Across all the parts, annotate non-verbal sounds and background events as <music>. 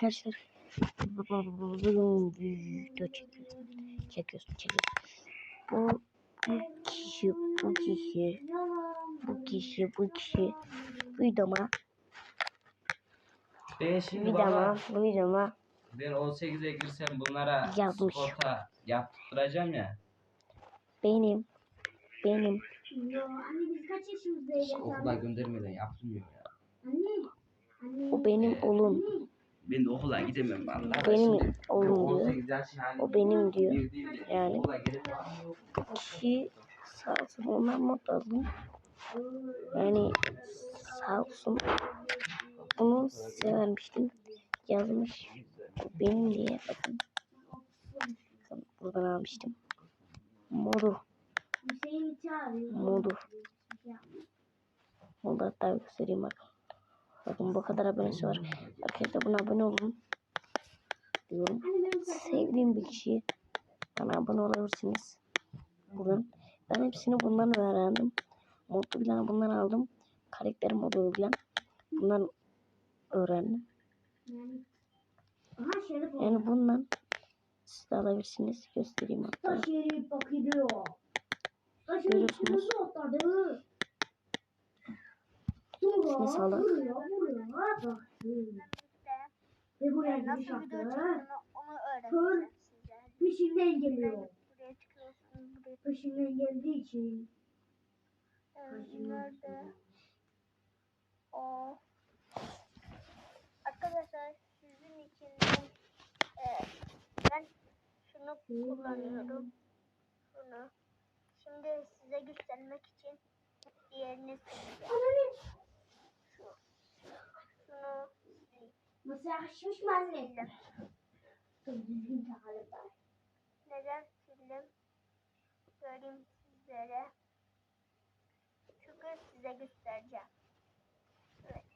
arkadaşlar. Video çekiyoruz. Çekiyoruz, çekiyoruz. Bu, bu kişi, bu kişi, bu kişi, bu kişi videoma, Ben şimdi videoma, baba bu videoma ben 18'e girsem bunlara Yazmış. sigorta yaptıracağım ya. benim, benim, Yo, anne biz kaç yaşımızdayız? Okula göndermeden yaptırmıyor ya. Anne. Anne. o benim oğlum, Ben de okula gidemem vallahi. benim oğlum diyor. 18 yaş yani. O benim diyor. Yani. Kişi sağ olsun ondan aldım. Yani sağ olsun. Bunu size vermiştim. Yazmış. Bu benim diye bakın. Buradan almıştım. Modu. Modu. Modu hatta göstereyim bakın. Bakın bu kadar abonesi var. Arkadaşlar buna abone olun. Diyorum. Sevdiğim bir kişi bana abone olabilirsiniz. Bugün ben hepsini bundan öğrendim. Modlu bilen bundan aldım. Karakter modu bilen bundan öğrendim. Yani. Bundan siz de alabilirsiniz. Göstereyim hatta. Görüyorsunuz. Buraya bak. Ve buraya giriş yaptı. Kör. Peşimden geliyor. Buraya çıkıyorsunuz, buraya Peşimden geldiği için. Nerede? O. Arkadaşlar sizin için e, ben şunu kullanıyorum. Şunu. Şimdi size göstermek için diğerini sileceğim. Anne. Şu. Şunu sileyim. Yakışmış mı anne? Çok düzgün galiba. Neden sildim? Söyleyeyim sizlere. Çünkü size göstereceğim.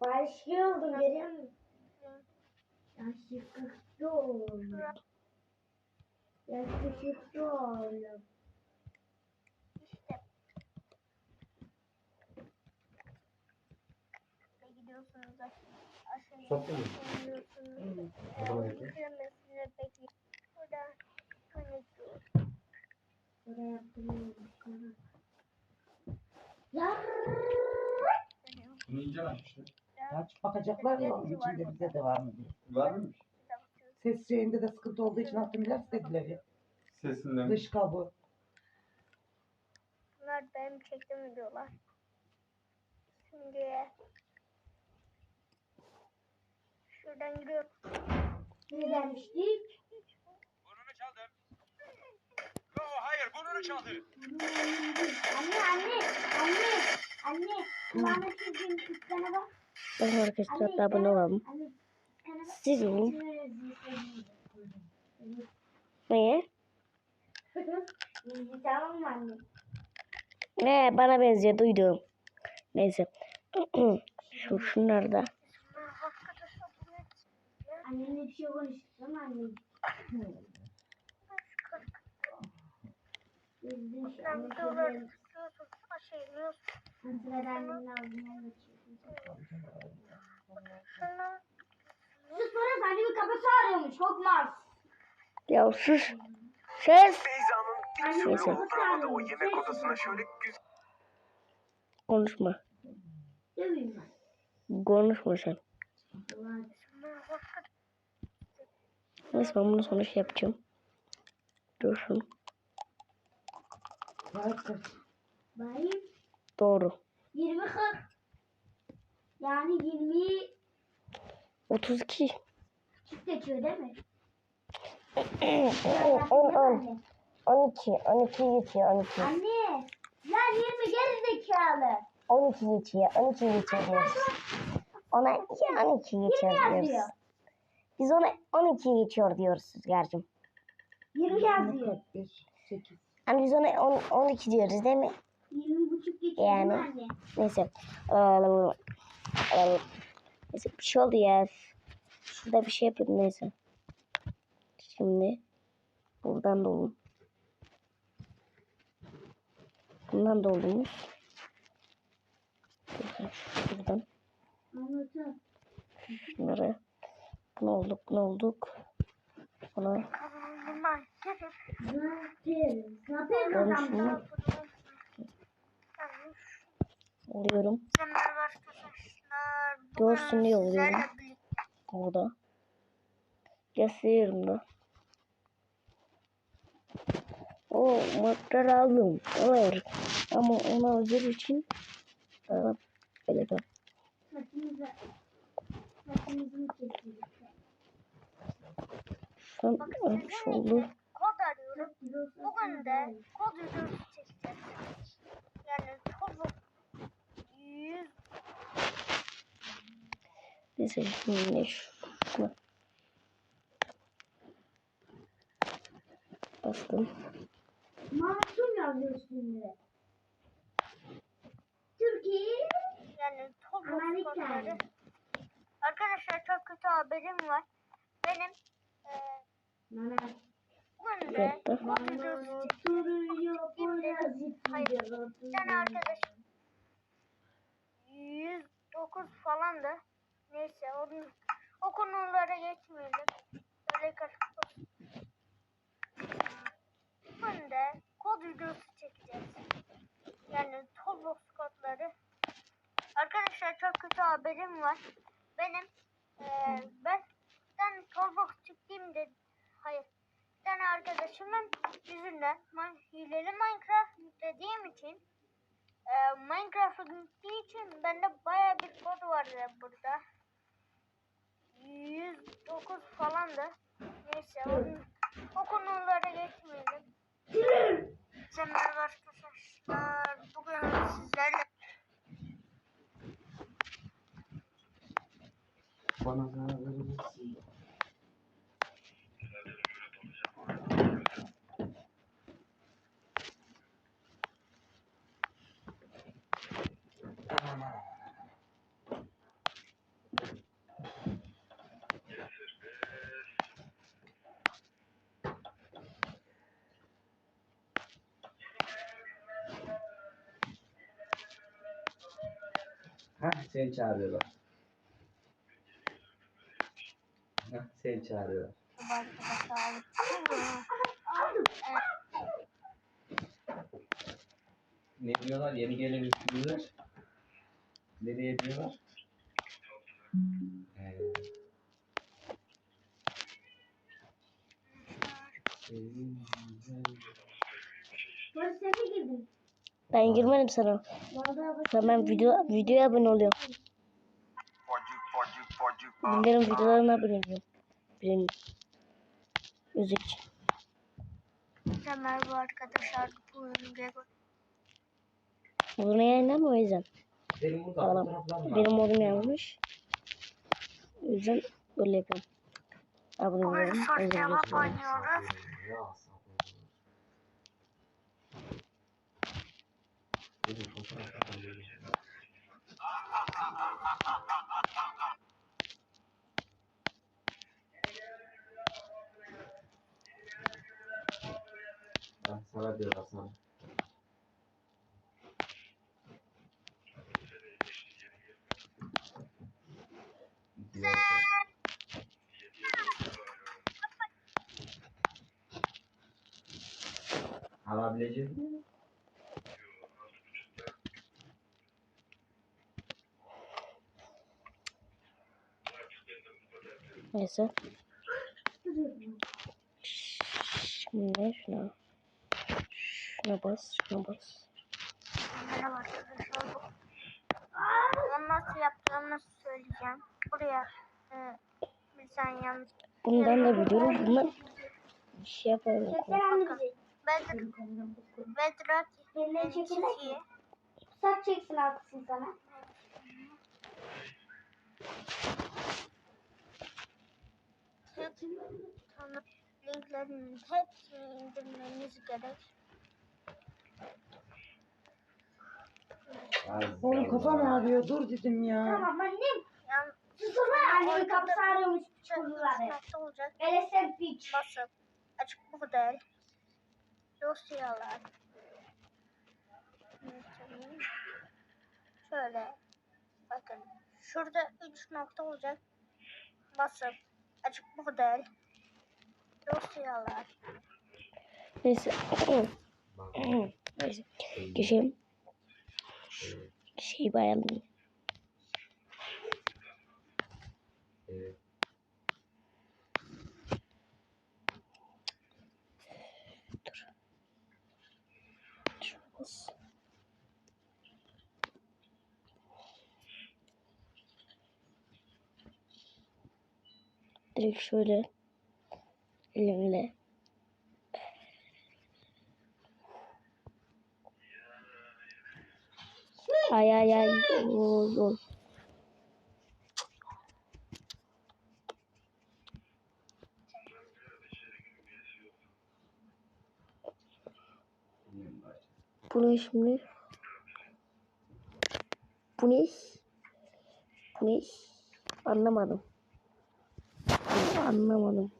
Başka oldu görüyor musun? Şimdi Yakışıklı oğlum. şura Yakışıklı oğlum. işte. Ve gidiyorsunuz aşağı. Sana. Yar. Bunu incelemişler. Aç bakacaklar ya onun içinde bize de var mı diye. Var mıymış? Ses şeyinde de sıkıntı olduğu için atmayacağız dediler ya. Sesinden. Dış kabuğu. Bunlar benim çektiğim videolar. Şimdi şuradan giriyorum. Ne demiştik? Burnunu çaldım. Yo hayır burnunu çaldı. Anne anne anne anne. Kulağına çizdiğim kıskana bak. Bakın arkadaşlar hatta abone olalım. Siz. Şöyle Neye? <laughs> Tamam mı anne? Ne bana benziyor duydum. Neyse. <clears throat> Şu şunlar da. Annenle bir şey konuştuk değil mi anne? Anne annemin. Şunu Sus bana annemi kafası ağrıyormuş korkmaz. Ya sus. Ses. Beyza'nın Annemin Neyse. kafası oturamadığı o ağrıyormuş. yemek Ses odasına şöyle güzel Konuşma. Döveyim ben. Konuşma sen. Ulan. Neyse ben bunu sonra şey yapacağım. Dursun. Doğru. 20 40. Yani 20 32. çift geçiyor değil mi? 10 10 12 12 geçiyor 12. Anne. Lan 20 geri zekalı. 12 geçiyor 12 geçiyor diyoruz. Ona ya 12 geçiyor 20 yazıyor. Biz ona 12 geçiyor diyoruz Rüzgar'cığım. 20 yazıyor. 45, 8. Hani biz ona 10, 12 diyoruz değil mi? 20 buçuk geçiyor Yani. anne? Neyse. Neyse bir şey oldu ya. Şurada bir şey yapıyordum neyse. Şimdi buradan dolun. Bundan doldunuz. Buradan. Anlatın. Şunları Ne olduk ne olduk. Bana Kanalıma gelip Zaten konuşma oluyorum. Görsün diye oluyorum. Orada. Gösteriyorum da. O maktar aldım. Hayır. Ama onu alacak için daha böyle de. Saçımızı saçımızı bir şey oldu. kod arıyorum. Bugün de kod videosu çekeceğiz. Yani çok 100 Neyse şimdi şuna bastım. Masum yazıyor üstünde. Türkiye yani çok Amerika. Arkadaşlar çok kötü haberim var. Benim. Bir tane arkadaşım 109 falan da neyse onun, o konulara geçmeyelim. Öyle karışık olsun. Bugün de kod videosu çekeceğiz. Yani Toolbox kodları. Arkadaşlar çok kötü haberim var. Benim eee ben ben Toolbox çektiğimde hayır bir tane arkadaşımın yüzünden hileli Minecraft yüklediğim için e, Minecraft'a gittiği için bende baya bir kod vardı burada. 109 falan da. Neyse onun, o konulara geçmeyelim. Sen merhaba arkadaşlar. Bugün sizlerle Bana zarar verebilirsin. Ha seni çağırıyorlar. Seni çağırıyorlar. Ne diyorlar? Yeni gelen üstünler. Nereye diyorlar? Ee. Ben girmedim sana. Ben video, videoya abone oluyorum. Pode. Bunların videolarına abone oluyorum. Benim müzik. Merhaba arkadaşlar. Bugün Gregor. Bunu yayınlamıyor o yüzden. Benim burada Tamam. Benim modum yanlış. O yüzden böyle yapıyorum. Abone oluyorum. soru cevap oynuyoruz. Sana diyorlar sana. Diyorlar. Alabilecek mi? Neyse. Şimdi şuna. Şuna bas, şuna bas. Merhaba arkadaşlar. Onu nasıl yapacağımı söyleyeceğim. Buraya e, bir saniye yanlış. Bundan da biliyorum. Bunlar bir şey yapalım. Çeksene bizi. Bedr, Bedrock Elleri çekilir mi? Saç çeksin arkasını sana. linklerin hepsini indirmeniz gerek. Oğlum kafam ağrıyor dur dedim ya. Tamam annem. Susana annemin kapısı ağrıyormuş üç çocukları. nokta olacak. LSM pitch. Basıp açık model dosyalar şöyle bakın şurada 3 nokta olacak basıp Açık model. Dosyalar. Neyse. Neyse. Geçelim. Şeyi bayalım. Şuna bas. Direkt şöyle elimle Ay ay ay. Oy, oy. Bu ne şimdi? Bu ne? Bu ne? Anlamadım. Anlamadım.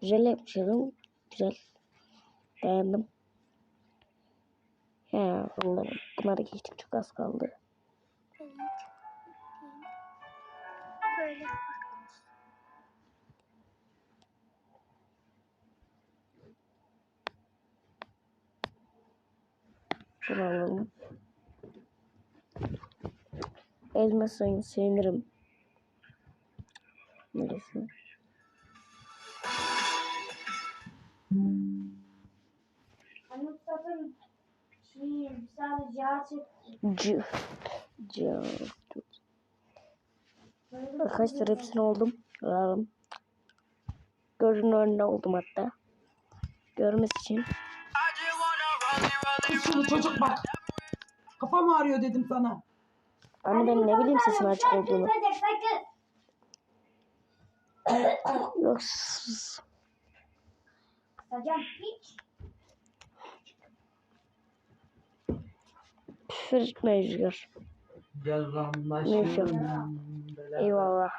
Güzel yapmışım. Güzel. Beğendim. Ya bunları, bunları geçtim çok az kaldı. Böyle. Bunu alalım. Ezmezsen sevinirim. Neresi? Hani Şey, sadece çekti. C. C. Arkadaşlar hepsini oldum. Alalım. Gözünün önünde oldum hatta. Görmesi için. Şunu çocuk bak. Kafam ağrıyor dedim sana. Anne ben ne bileyim sesin açık olduğunu. Yok. sus. Hocam hiç. Rüzgar. Gel Neyse. Eyvallah.